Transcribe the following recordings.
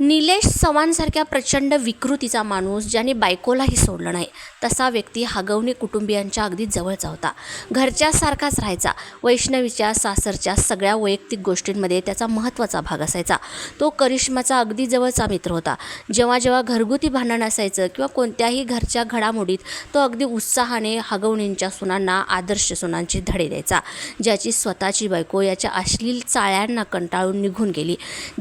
निलेश चव्हाणसारख्या प्रचंड विकृतीचा माणूस ज्याने बायकोलाही सोडलं नाही तसा व्यक्ती हगवणे कुटुंबियांच्या अगदी जवळचा होता. घरच्यासारखाच राहायचा. वैष्णवीच्या सासरच्या सगळ्या वैयक्तिक गोष्टींमध्ये त्याचा महत्त्वाचा भाग असायचा. तो करिश्माचा अगदी जवळचा मित्र होता. जेव्हा जेव्हा घरगुती भांडण असायचं किंवा कोणत्याही घरच्या घडामोडीत तो अगदी उत्साहाने हगवणींच्या सुनांना आदर्श सुनांचे धडे द्यायचा. ज्याची स्वतःची बायको याच्या अश्लील चाळ्यांना कंटाळून निघून गेली.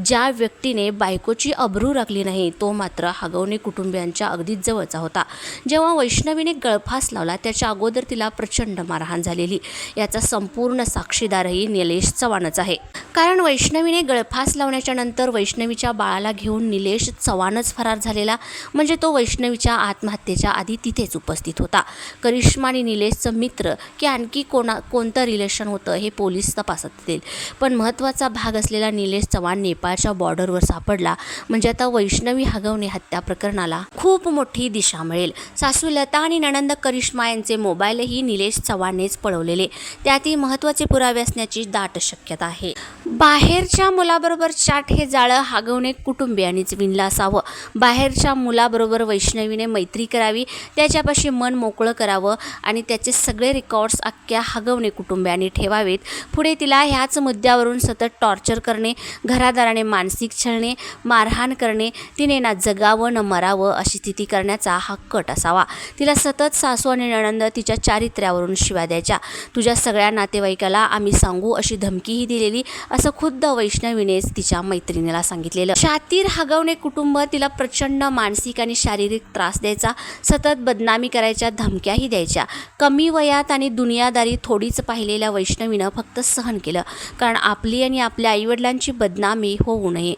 ज्या व्यक्तीने बायकोची अब्रू राखली नाही तो मात्र हागवणे कुटुंबियांच्या अगदीच जवळचा होता. जेव्हा वैष्णवीने गळफास लावला त्याच्या अगोदर तिला प्रचंड मारहाण झालेली. याचा संपूर्ण साक्षीदारही निलेश चव्हाणच आहे. कारण वैष्णवीने गळफास लावण्याच्या नंतर वैष्णवीच्या बाळाला घेऊन निलेश चव्हाणच फरार झालेला म्हणजे तो वैष्णवीच्या आत्महत्येच्या आधी तिथेच उपस्थित होता. करिश्मा आणि निलेशचं मित्र की आणखी कोणा कोणतं रिलेशन होतं हे पोलीस तपासत देतील पण महत्त्वाचा भाग असलेला निलेश चव्हाण नेपाळच्या बॉर्डरवर सापडला म्हणजे आता वैष्णवी हगवणे हत्या प्रकरणाला खूप मोठी दिशा मिळेल. सासू लता आणि नणंद करिश्मा यांचे मोबाईलही निलेश चव्हाणनेच पळवलेले. त्यातही महत्त्वाचे पुरावे असण्याची दाट शक्यता आहे. बाहेरच्या मुलाबरोबर चाट हे जाळं हागवणे कुटुंबियांनीच विणलं असावं. बाहेरच्या मुलाबरोबर वैष्णवीने मैत्री करावी त्याच्यापाशी मन मोकळं करावं आणि त्याचे सगळे रेकॉर्ड्स अख्ख्या हगवणे कुटुंबियांनी ठेवावेत. पुढे तिला ह्याच मुद्द्यावरून सतत टॉर्चर करणे घरादाराने मानसिक छळणे मारहाण करणे तिने ना जगावं न मरावं अशी स्थिती करण्याचा हा कट असावा. तिला सतत सासू आणि नणंद तिच्या चारित्र्यावरून शिव्या द्यायच्या. तुझ्या सगळ्या नातेवाईकाला आम्ही सांगू अशी धमकीही दिलेली असं खुद्द वैष्णवीनेच तिच्या मैत्रिणीला सांगितलेलं. शातीर हगवणे कुटुंब तिला प्रचंड मानसिक आणि शारीरिक त्रास द्यायचा सतत बदनामी करायच्या धमक्याही द्यायच्या. कमी वयात आणि दुनियादारी थोडीच पाहिलेल्या वैष्णवीनं फक्त सहन केलं कारण आपली आणि आपल्या आईवडिलांची बदनामी होऊ नये.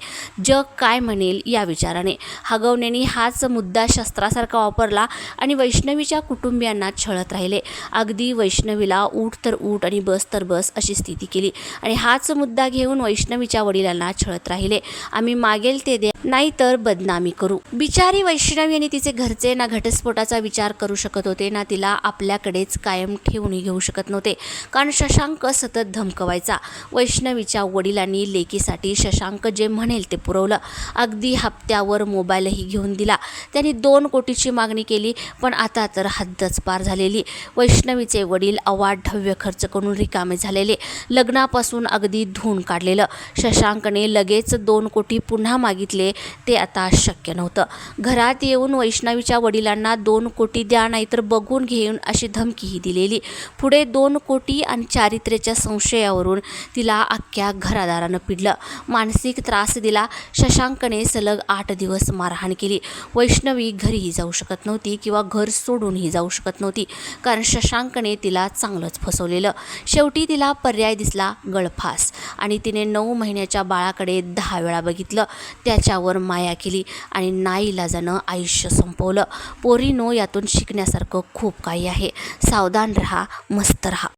जग काय म्हणेल या विचाराने. हगवणेनी हाच मुद्दा शस्त्रासारखा वापरला आणि वैष्णवीच्या कुटुंबियांना छळत राहिले. अगदी वैष्णवीला ऊट तर ऊट आणि बस तर बस अशी स्थिती केली आणि हाच मुद्दा घेऊन वैष्णवीच्या वडिलांना छळत राहिले. आम्ही मागेल ते दे नाहीतर बदनामी करू. बिचारी वैष्णवी आणि तिचे घरचे ना घटस्फोटाचा विचार करू शकत होते ना तिला आपल्याकडेच कायम ठेवून घेऊ शकत नव्हते. कारण शशांक सतत धमकवायचा. वैष्णवीच्या वडिलांनी लेकीसाठी शशांक जे म्हणेल ते पुरवलं. अगदी हप्त्यावर मोबाईलही घेऊन दिला. त्यांनी दोन कोटीची मागणी केली पण आता तर हद्दच पार झालेली. वैष्णवीचे वडील अवाढव्य खर्च करून रिकामे झालेले. लग्नापासून अगदी धुवून काढलेलं. शशांकने लगेच दोन कोटी पुन्हा मागितले ते आता शक्य नव्हतं. घरात येऊन वैष्णवीच्या वडिलांना दोन कोटी द्या नाहीतर बघून घेऊन अशी धमकीही दिलेली. पुढे दोन कोटी आणि चारित्र्याच्या संशयावरून तिला अख्ख्या घरादारानं पिडलं. मानसिक त्रास दिला. शशांक शशांकने सलग आठ दिवस मारहाण केली. वैष्णवी घरीही जाऊ शकत नव्हती किंवा घर सोडूनही जाऊ शकत नव्हती कारण शशांकने तिला चांगलंच फसवलेलं. शेवटी तिला पर्याय दिसला गळफास आणि तिने नऊ महिन्याच्या बाळाकडे दहा वेळा बघितलं. त्याच्यावर माया केली आणि नाईलाजानं आयुष्य संपवलं. पोरीनो यातून शिकण्यासारखं खूप काही आहे. सावधान रहा मस्त रहा.